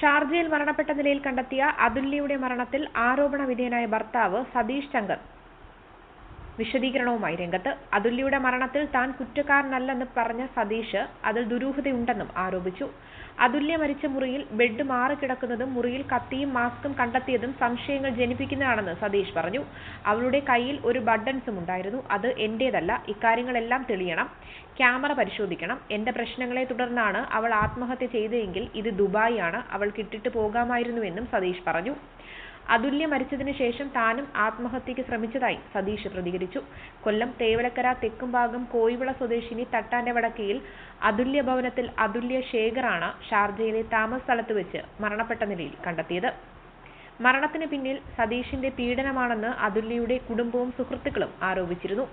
ഷാർജയിൽ മരണപ്പെട്ട നിലയിൽ കണ്ടെത്തിയ അതുല്യയുടെ മരണത്തിൽ ആരോപണ വിധേയനായ ഭർത്താവ് സതീഷ് ശങ്കർ വിശദീകരണവുമായി രംഗത്ത്. അതുല്യയുടെ മരണത്തിൽ താൻ കുറ്റക്കാരനല്ലെന്ന് പറഞ്ഞ സതീഷ് അതിൽ ദുരൂഹതയുണ്ടെന്നും ആരോപിച്ചു. അതുല്യ മരിച്ച മുറിയിൽ ബെഡ് മാറി കിടക്കുന്നതും മുറിയിൽ കത്തിയും മാസ്കും കണ്ടെത്തിയതും സംശയങ്ങൾ ജനിപ്പിക്കുന്നതാണെന്ന് സതീഷ് പറഞ്ഞു. അവളുടെ കയ്യിൽ ഒരു ബട്ടൺസും ഉണ്ടായിരുന്നു. അത് എന്റേതല്ല. ഇക്കാര്യങ്ങളെല്ലാം തെളിയണം. ക്യാമറ പരിശോധിക്കണം. എന്റെ പ്രശ്നങ്ങളെ തുടർന്നാണ് അവൾ ആത്മഹത്യ ചെയ്തതെങ്കിൽ ഇത് ദുബായിയാണ്. ആണ് അവൾക്ക് ഇട്ടിട്ട് പോകാമായിരുന്നുവെന്നും സതീഷ് പറഞ്ഞു. അതുല്യ മരിച്ചതിന് ശേഷം താനും ആത്മഹത്യയ്ക്ക് ശ്രമിച്ചതായി സതീഷ് പ്രതികരിച്ചു. കൊല്ലം തേവലക്കര തെക്കുംഭാഗം കോയിവിള സ്വദേശിനി തട്ടാന്റെ വടക്കയിൽ അതുല്യ ഭവനത്തിൽ അതുല്യ ശേഖറാണ് ഷാർജയിലെ താമസ സ്ഥലത്ത് വെച്ച് മരണപ്പെട്ട നിലയിൽ കണ്ടെത്തിയത്. മരണത്തിന് പിന്നിൽ സതീഷിന്റെ പീഡനമാണെന്ന് അതുല്യയുടെ കുടുംബവും സുഹൃത്തുക്കളും ആരോപിച്ചിരുന്നു.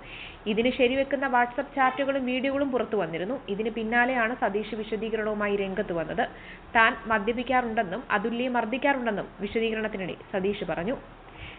ഇതിന് ശരിവെക്കുന്ന വാട്സപ്പ് ചാറ്റുകളും വീഡിയോകളും പുറത്തു വന്നിരുന്നു. ഇതിന് പിന്നാലെയാണ് സതീഷ് വിശദീകരണവുമായി രംഗത്ത് വന്നത്. താൻ മദ്യപിക്കാറുണ്ടെന്നും അതുല്യയെ മർദ്ദിക്കാറുണ്ടെന്നും വിശദീകരണത്തിനിടെ സതീഷ് പറഞ്ഞു.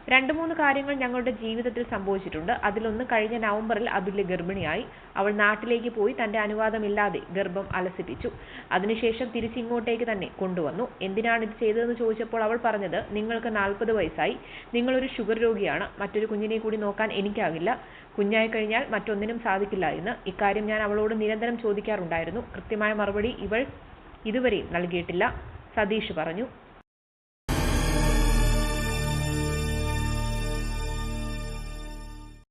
രണ്ടു മൂന്ന് കാര്യങ്ങൾ ഞങ്ങളുടെ ജീവിതത്തിൽ സംഭവിച്ചിട്ടുണ്ട്. അതിലൊന്ന് കഴിഞ്ഞ നവംബറിൽ അതുല്യ ഗർഭിണിയായി. അവൾ നാട്ടിലേക്ക് പോയി തന്റെ അനുവാദമില്ലാതെ ഗർഭം അലസിപ്പിച്ചു. അതിനുശേഷം തിരിച്ചിങ്ങോട്ടേക്ക് തന്നെ കൊണ്ടുവന്നു. എന്തിനാണ് ഇത് ചെയ്തതെന്ന് ചോദിച്ചപ്പോൾ അവൾ പറഞ്ഞത് നിങ്ങൾക്ക് നാൽപ്പത് വയസ്സായി. നിങ്ങളൊരു ഷുഗർ രോഗിയാണ്. മറ്റൊരു കുഞ്ഞിനെ കൂടി നോക്കാൻ എനിക്കാകില്ല. കുഞ്ഞായി കഴിഞ്ഞാൽ മറ്റൊന്നിനും സാധിക്കില്ല എന്ന് ഇക്കാര്യം ഞാൻ അവളോട് നിരന്തരം ചോദിക്കാറുണ്ടായിരുന്നു. കൃത്യമായ മറുപടി ഇവൾ ഇതുവരെയും നൽകിയിട്ടില്ല. സതീഷ് പറഞ്ഞു.